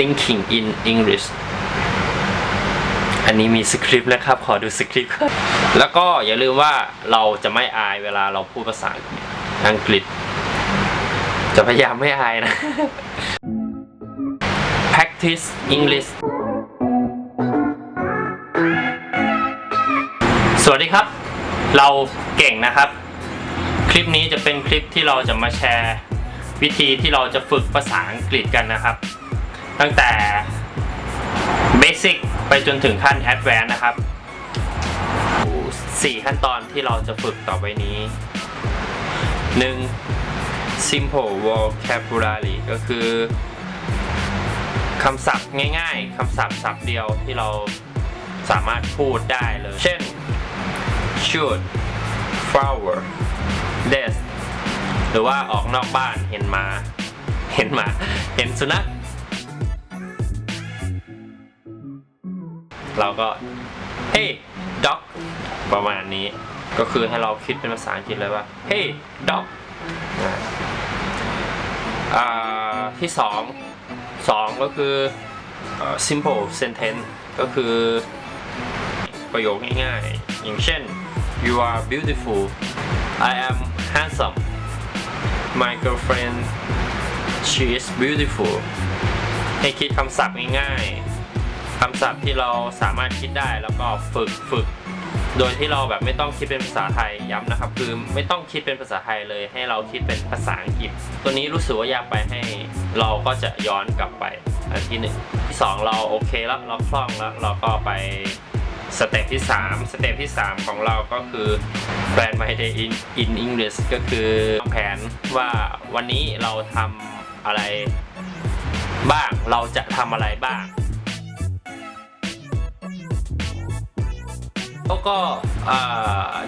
thinking in English อันนี้มีสคริปต์นะครับ ขอดูสคริปต์ก่อนแล้วก็อย่าลืมว่าเราจะไม่อายเวลาเราพูดภาษาอังกฤษ จะพยายามไม่อายนะ practice English สวัสดีครับ เราเก่งนะครับ คลิปนี้จะเป็นคลิปที่เราจะมาแชร์ วิธีที่เราจะฝึกภาษาอังกฤษกันนะครับ ตั้งแต่ Basic ไปจนถึงขั้น Advanced นะครับ4ขั้นตอนที่เราจะฝึกต่อไปนี้ 1. simple vocabulary ก็คือคำศัพท์ง่ายๆคำศัพท์ศัพท์เดียวที่เราสามารถพูดได้เลย เช่น should flower this หรือว่าออกนอกบ้านเห็นหมา เห็นหมา เห็นสุนัข เราก็ hey dog ประมาณนี้ ก็คือให้เราคิดเป็นภาษาอังกฤษเลยว่า hey dog อ่าอ่าที่สองสองก็คือ simple sentence ก็คือประโยคง่ายๆ อย่างเช่น you are beautiful I am handsome my girlfriend she is beautiful ให้คิดคำศัพท์ง่ายๆ คำศัพท์ที่เราสามารถคิดได้แล้วก็ฝึกฝึก โดยที่เราแบบไม่ต้องคิดเป็นภาษาไทยย้ำนะครับ คือไม่ต้องคิดเป็นภาษาไทยเลย ให้เราคิดเป็นภาษาอังกฤษ ตัวนี้รู้สึกว่ายากไปให้เราก็จะย้อนกลับไปอันที่หนึ่งที่สองเราโอเคแล้วเราคล่องแล้วเราก็ไปสเต็ปที่สามสเต็ปที่สามของเราก็คือ plan my day in in English ก็คือวางแผนว่าวันนี้เราทำอะไรบ้าง เราจะทำอะไรบ้าง แล้วก็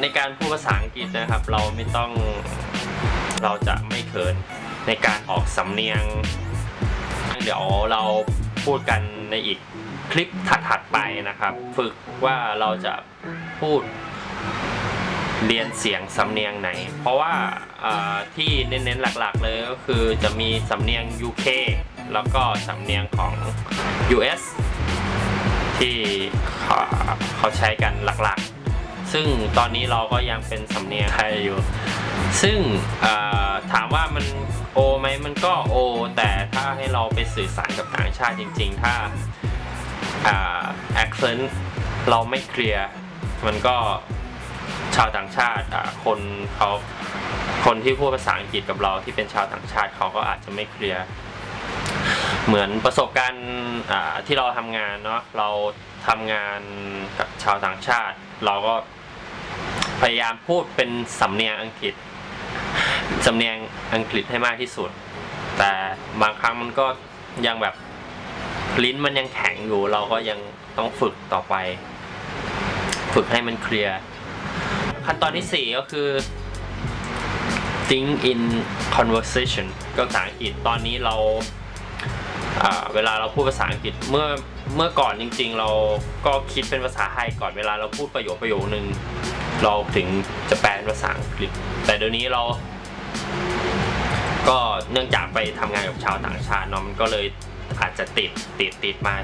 ในการพูดภาษาอังกฤษนะครับ เราไม่ต้องเราจะไม่เขินในการออกสำเนียง เดี๋ยวเราพูดกันในอีกคลิปถัดๆไปนะครับ ฝึกว่าเราจะพูดเรียนเสียงสำเนียงไหน เพราะว่าอ่าที่เน้นๆหลักๆเลยก็คือจะมีสำเนียง UK แล้วก็สำเนียงของ US ที่เขาเขาใช้กันหลักๆ ซึ่งตอนนี้เราก็ยังเป็นสำเนียงไทยอยู่ ซึ่งถามว่ามันโอไหมมันก็โอ แต่ถ้าให้เราไปสื่อสารกับต่างชาติจริง ๆ ถ้าอ่า accent เราไม่เคลียร์มันก็ชาวต่างชาติอ่าคนเขาคนที่พูดภาษาอังกฤษกับเราที่เป็นชาวต่างชาติเขาก็อาจจะไม่เคลียร์ เหมือนประสบการณ์ที่เราทำงานเนาะเราทำงานกับชาวต่างชาติ เราก็พยายามพูดเป็นสำเนียงอังกฤษสำเนียงอังกฤษให้มากที่สุด แต่บางครั้งมันก็ยังแบบลิ้นมันยังแข็งอยู่ เราก็ยังต้องฝึกต่อไป ฝึกให้มันเคลียร์ขั้นตอนที่สี่ก็คือ think in conversation ก็ภาษาอังกฤษตอนนี้เรา เวลาเราพูดภาษาอังกฤษเมื่อเมื่อก่อนจริง ๆ เราก็คิดเป็นภาษาไทยก่อนเวลาเราพูดประโยคประโยคนึงเราถึงจะแปลเป็นภาษาอังกฤษ แต่เดี๋ยวนี้เรา ก็เนื่องจากไปทำงานกับชาวต่างชาติเนาะมันก็เลยอาจจะติดติดติดมา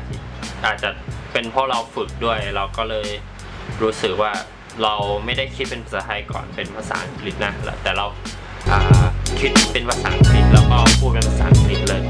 อาจจะเป็นเพราะเราฝึกด้วยเราก็เลยรู้สึกว่าเราไม่ได้คิดเป็นภาษาไทยก่อนเป็นภาษาอังกฤษนะแต่เราอ่าคิดเป็นภาษาอังกฤษแล้วก็พูดเป็นภาษาอังกฤษเลย